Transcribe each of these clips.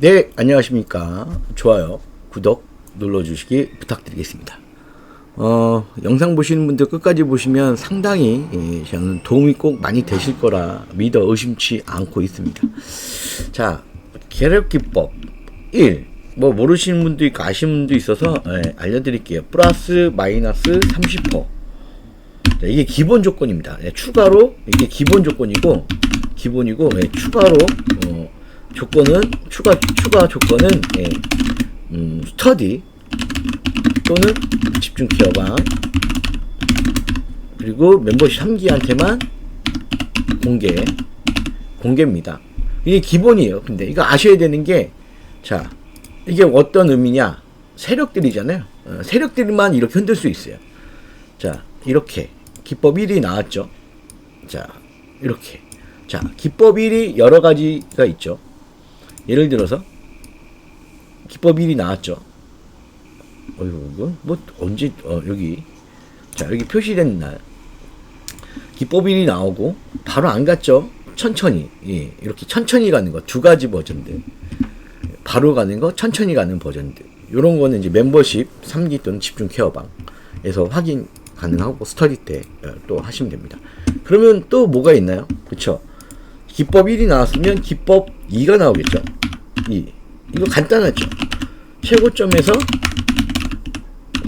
네, 안녕하십니까. 좋아요, 구독 눌러주시기 부탁드리겠습니다. 어, 영상 보시는 분들 끝까지 보시면 상당히 예, 저는 도움이 꼭 많이 되실 거라 믿어 의심치 않고 있습니다. 자, 계력기법 1. 뭐 모르시는 분도 있고 아시는 분도 있어서 예, 알려드릴게요. 플러스 마이너스 30%. 네, 이게 기본 조건입니다. 예, 추가로 이게 기본 조건이고 기본이고 예, 추가로 어, 조건은 추가 추가 조건은 예, 음, 스터디 또는 집중 기어방 그리고 멤버십 3기한테만 공개 공개입니다. 이게 기본이에요. 근데 이거 아셔야 되는 게 자 이게 어떤 의미냐 세력들이잖아요. 어, 세력들만 이렇게 흔들 수 있어요. 자 이렇게 기법 1이 나왔죠. 자 이렇게 자 기법 1이 여러 가지가 있죠. 예를 들어서 기법 1이 나왔죠. 어이구 이거 뭐 언제 어 여기 자 여기 표시된 날 기법 1이 나오고 바로 안 갔죠. 천천히 예 이렇게 천천히 가는 거 두 가지 버전들 바로 가는 거 천천히 가는 버전들 요런 거는 이제 멤버십 3기 또는 집중 케어방에서 확인 가능하고 스터디 때 또 하시면 됩니다. 그러면 또 뭐가 있나요? 그쵸? 기법 1이 나왔으면 기법 2가 나오겠죠. 2. 이거 간단하죠. 최고점에서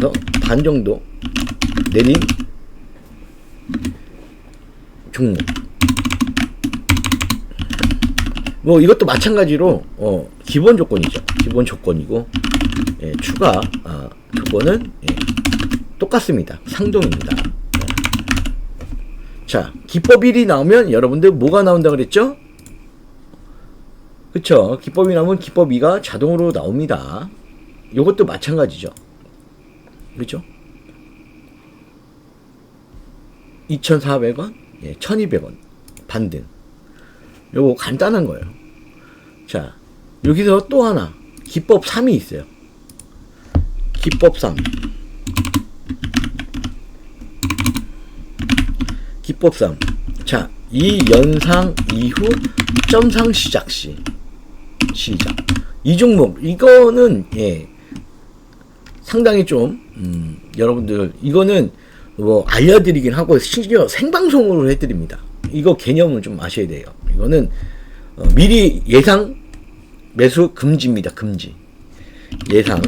더반 정도 내린 종목. 뭐 이것도 마찬가지로 어, 기본 조건이죠. 기본 조건이고 예, 추가 아, 조건은 예, 똑같습니다. 상동입니다. 자, 기법 1이 나오면 여러분들 뭐가 나온다 그랬죠? 그쵸. 기법이 나오면 기법 2가 자동으로 나옵니다. 요것도 마찬가지죠. 그죠? 2,400원, 예, 1,200원, 반등. 요거 간단한 거예요. 자, 여기서 또 하나, 기법 3이 있어요. 기법 3. 기법 3. 자, 이 연상 이후 점상 시작 시. 시작. 이 종목, 이거는, 예, 상당히 좀, 음, 여러분들, 이거는 뭐 알려드리긴 하고, 심지어 생방송으로 해드립니다. 이거 개념을 좀 아셔야 돼요. 이거는, 어, 미리 예상 매수 금지입니다. 금지. 예상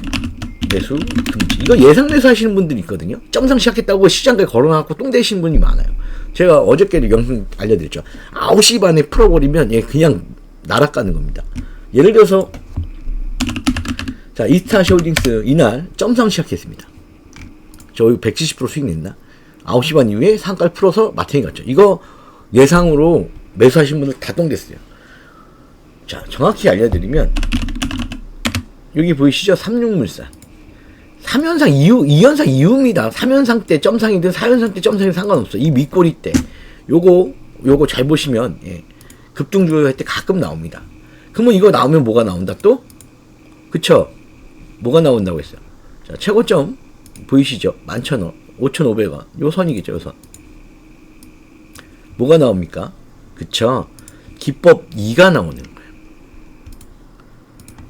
매수 금지. 이거 예상 매수 하시는 분들이 있거든요. 점상 시작했다고 시장가에 걸어놔갖고 똥 되시는 분이 많아요. 제가 어저께도 영상 알려드렸죠. 9시 반에 풀어버리면 예, 그냥 날아가는 겁니다. 예를 들어서 자 이스타시 홀딩스 이날 점상 시작했습니다. 저희 170% 수익 냈나? 9시 반 이후에 상가를 풀어서 마탱이 갔죠. 이거 예상으로 매수하신 분들 다 똥됐어요. 자 정확히 알려드리면 여기 보이시죠? 삼육물산 3연상 이후, 2연상 이후입니다. 3연상 때 점상이든 4연상 때 점상이 상관없어. 이 밑꼬리 때. 요거, 요거 잘 보시면, 예. 급등주요 할때 가끔 나옵니다. 그러면 이거 나오면 뭐가 나온다 또? 그쵸? 뭐가 나온다고 했어요? 자, 최고점 보이시죠? 11,000원, 5,500원. 요 선이겠죠, 요 선. 뭐가 나옵니까? 그쵸? 기법 2가 나오는 거예요.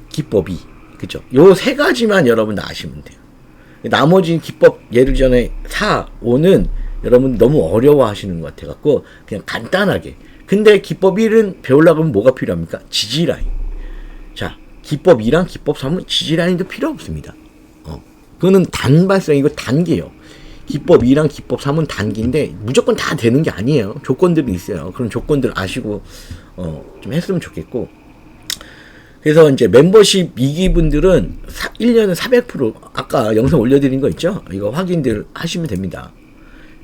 기법 2. 그죠? 요 세 가지만 여러분 아시면 돼요. 나머지 기법 예를 전에 4, 5는 여러분 너무 어려워 하시는 것 같아 갖고 그냥 간단하게. 근데 기법 1은 배우려고 하면 뭐가 필요합니까? 지지라인. 자, 기법 2랑 기법 3은 지지라인도 필요 없습니다. 어. 그거는 단발성이고 단계요. 기법 2랑 기법 3은 단기인데 무조건 다 되는 게 아니에요. 조건들이 있어요. 그런 조건들 아시고 어, 좀 했으면 좋겠고 그래서 이제 멤버십 2기 분들은 1년에 400% 아까 영상 올려드린 거 있죠? 이거 확인들 하시면 됩니다.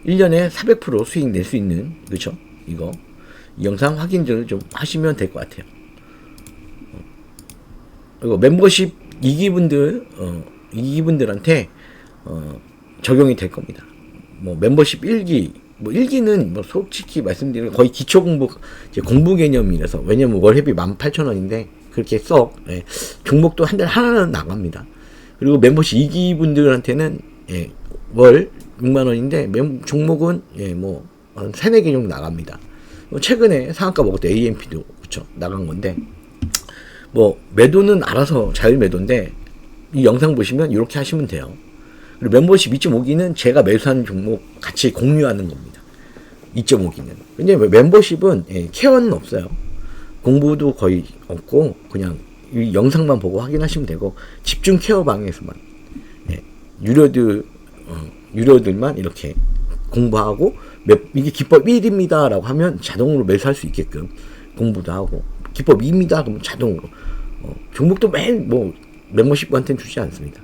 1년에 400% 수익 낼 수 있는 그렇죠? 이거 이 영상 확인들을 좀 하시면 될 것 같아요. 그리고 멤버십 2기 분들 어, 2기 분들한테 어, 적용이 될 겁니다. 뭐 멤버십 1기 뭐 1기는 뭐 솔직히 말씀드리면 거의 기초 공부 이제 공부 개념이라서 왜냐면 월회비 18,000원인데 그렇게 썩 예, 종목도 한 달에 하나는 나갑니다. 그리고 멤버십 2기 분들한테는 예, 월 6만 원인데 멤, 종목은 예, 뭐한 3, 4개 정도 나갑니다. 뭐 최근에 상한가 먹었던 AMP도 그쵸 나간 건데 뭐 매도는 알아서 자율 매도인데 이 영상 보시면 이렇게 하시면 돼요. 그리고 멤버십 2.5기는 제가 매수한 종목 같이 공유하는 겁니다. 2.5기는. 근데 멤버십은 예, 케어는 없어요. 공부도 거의 없고 그냥 이 영상만 보고 확인하시면 되고 집중 케어 방에서만 예, 유료들 어, 유료들만 이렇게 공부하고 몇, 이게 기법 1입니다 라고 하면 자동으로 매수할 수 있게끔 공부도 하고 기법 2입니다 그러면 자동으로 어, 종목도 매일 뭐 멤버십한테는 주지 않습니다.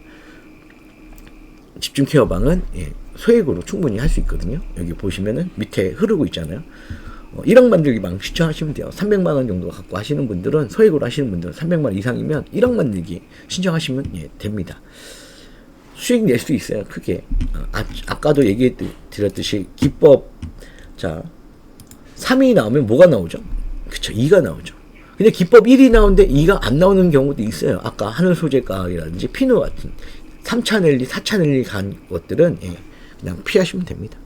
집중 케어방은 예, 소액으로 충분히 할 수 있거든요. 여기 보시면은 밑에 흐르고 있잖아요. 어, 1억 만들기 방 신청하시면 돼요. 300만 원 정도 갖고 하시는 분들은 소액으로 하시는 분들은 300만 원 이상이면 1억 만들기 신청하시면 예, 됩니다. 수익 낼 수 있어요. 크게. 아, 아까도 얘기해 드렸듯이 기법 자 3이 나오면 뭐가 나오죠? 그쵸 2가 나오죠. 근데 기법 1이 나오는데 2가 안 나오는 경우도 있어요. 아까 하늘 소재 가이라든지 피노 같은 3차 넬리, 4차 넬리 간 것들은 예, 그냥 피하시면 됩니다.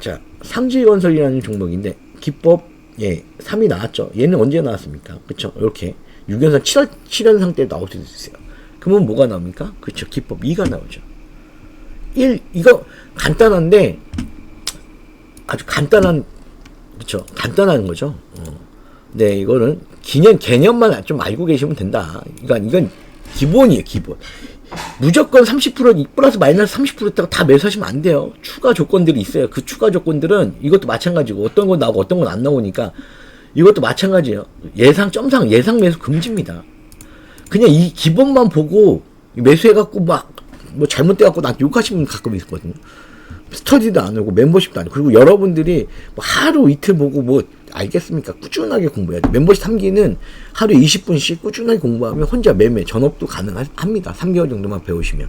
자, 상지건설이라는 종목인데 기법 예, 3이 나왔죠. 얘는 언제 나왔습니까? 그쵸 이렇게 6연산 7월 7연상 때 나올 수도 있어요. 그러면 뭐가 나옵니까? 그쵸 기법 2가 나오죠. 1 이거 간단한데 아주 간단한 그쵸 간단한 거죠. 어. 네 이거는 기념 개념만 좀 알고 계시면 된다. 그러니까 이건 기본이에요 기본. 무조건 30% 플러스 마이너스 30%다가 다 매수하시면 안 돼요. 추가 조건들이 있어요. 그 추가 조건들은 이것도 마찬가지고 어떤 건 나오고 어떤 건 안 나오니까 이것도 마찬가지예요. 예상 점상 예상 매수 금지입니다. 그냥 이 기본만 보고 매수해갖고 막 뭐 잘못돼갖고 나 욕하시는 분 가끔 있거든요. 스터디도 안 하고 멤버십도 안 하고 그리고 여러분들이 뭐 하루 이틀 보고 뭐 알겠습니까? 꾸준하게 공부해야 돼. 멤버십 3기는 하루에 20분씩 꾸준하게 공부하면 혼자 매매 전업도 가능합니다. 3개월 정도만 배우시면.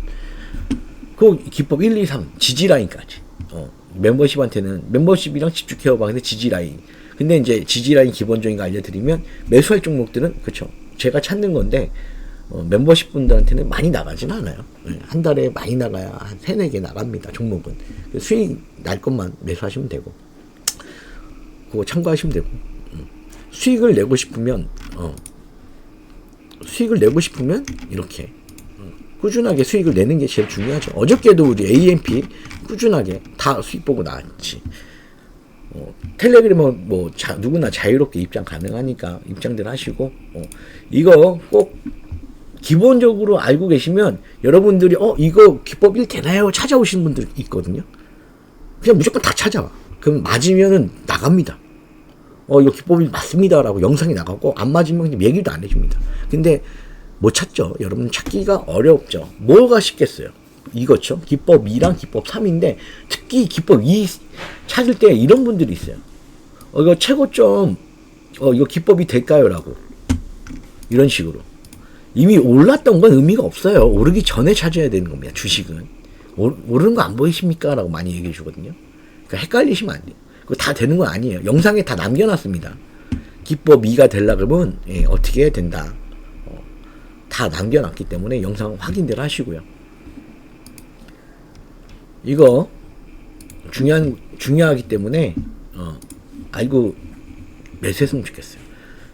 그 기법 1, 2, 3 지지라인까지. 어, 멤버십한테는 멤버십이랑 집중 케어방인데 지지라인. 근데 이제 지지라인 기본적인 거 알려드리면 매수할 종목들은 그쵸. 제가 찾는 건데 어, 멤버십 분들한테는 많이 나가진 않아요. 네, 한 달에 많이 나가야 한 세네 개 나갑니다. 종목은. 수익 날 것만 매수하시면 되고. 그거 참고하시면 되고. 음. 수익을 내고 싶으면, 어, 수익을 내고 싶으면, 이렇게. 어, 꾸준하게 수익을 내는 게 제일 중요하죠. 어저께도 우리 AMP 꾸준하게 다 수익 보고 나왔지. 어, 텔레그램은 뭐 자, 누구나 자유롭게 입장 가능하니까 입장들 하시고 어, 이거 꼭 기본적으로 알고 계시면 여러분들이 어 이거 기법 1 되나요? 찾아오시는 분들 있거든요. 그냥 무조건 다 찾아와. 그럼 맞으면은 나갑니다. 어 이거 기법이 맞습니다라고 영상이 나가고 안 맞으면 그냥 얘기도 안 해줍니다. 근데 못 찾죠. 여러분 찾기가 어렵죠. 뭐가 쉽겠어요? 이거죠. 기법 2랑 기법 3인데 특히 기법 2 찾을 때 이런 분들이 있어요. 어 이거 최고점 어 이거 기법이 될까요?라고 이런 식으로. 이미 올랐던 건 의미가 없어요. 오르기 전에 찾아야 되는 겁니다. 주식은. 오, 오르는 거 안 보이십니까? 라고 많이 얘기해 주거든요. 그러니까 헷갈리시면 안 돼요. 그거 다 되는 건 아니에요. 영상에 다 남겨놨습니다. 기법 2가 되려 그러면 예, 어떻게 해야 된다. 어, 다 남겨놨기 때문에 영상 확인들 하시고요. 이거 중요한 중요하기 때문에 어, 알고 매수했으면 좋겠어요.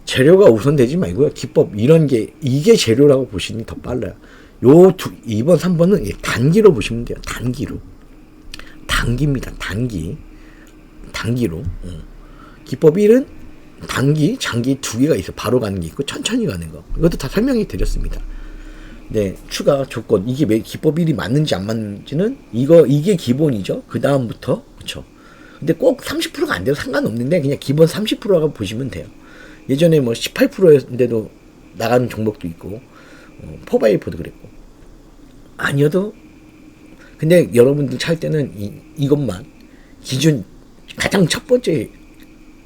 재료가 우선되지 말고요. 기법 이런 게 이게 재료라고 보시는 게더 빨라요. 요 두, 2번, 3번은 단기로 보시면 돼요. 단기로. 단기입니다. 단기. 단기로. 어. 기법 1은 단기, 장기 두 개가 있어. 바로 가는 게 있고 천천히 가는 거. 이것도 다 설명해 드렸습니다. 네, 추가 조건 이게 매, 기법 1이 맞는지 안 맞는지는 이거 이게 기본이죠. 그 다음부터 그렇죠. 근데 꼭 30%가 안 돼도 상관없는데 그냥 기본 30%라고 보시면 돼요. 예전에 뭐 18%였는데도 나가는 종목도 있고 어, 포바이포도 그랬고 아니어도 근데 여러분들 찰 때는 이, 이것만 기준 가장 첫 번째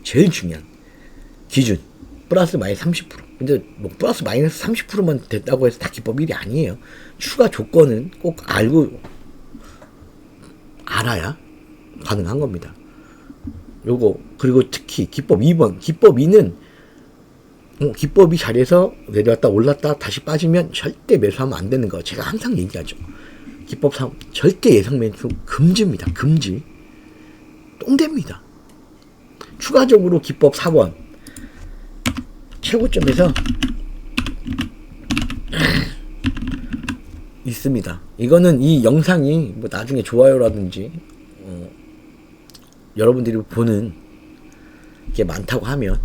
제일 중요한 기준 플러스 마이너스 30% 근데 뭐 플러스 마이너스 30%만 됐다고 해서 다 기법 1이 아니에요 추가 조건은 꼭 알고 알아야 가능한 겁니다 요거 그리고 특히 기법 2번 기법 2는 어, 기법이 잘해서 내려왔다 올랐다 다시 빠지면 절대 매수하면 안 되는 거 제가 항상 얘기하죠. 기법 3 절대 예상 매수 금지입니다. 금지. 똥됩니다. 추가적으로 기법 4번 최고점에서 있습니다. 이거는 이 영상이 뭐 나중에 좋아요라든지 어, 여러분들이 보는 게 많다고 하면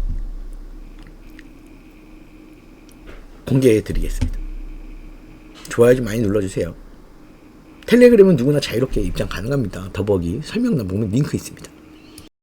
공개해 드리겠습니다. 좋아요 좀 많이 눌러주세요. 텔레그램은 누구나 자유롭게 입장 가능합니다. 더보기 설명란 보면 링크 있습니다.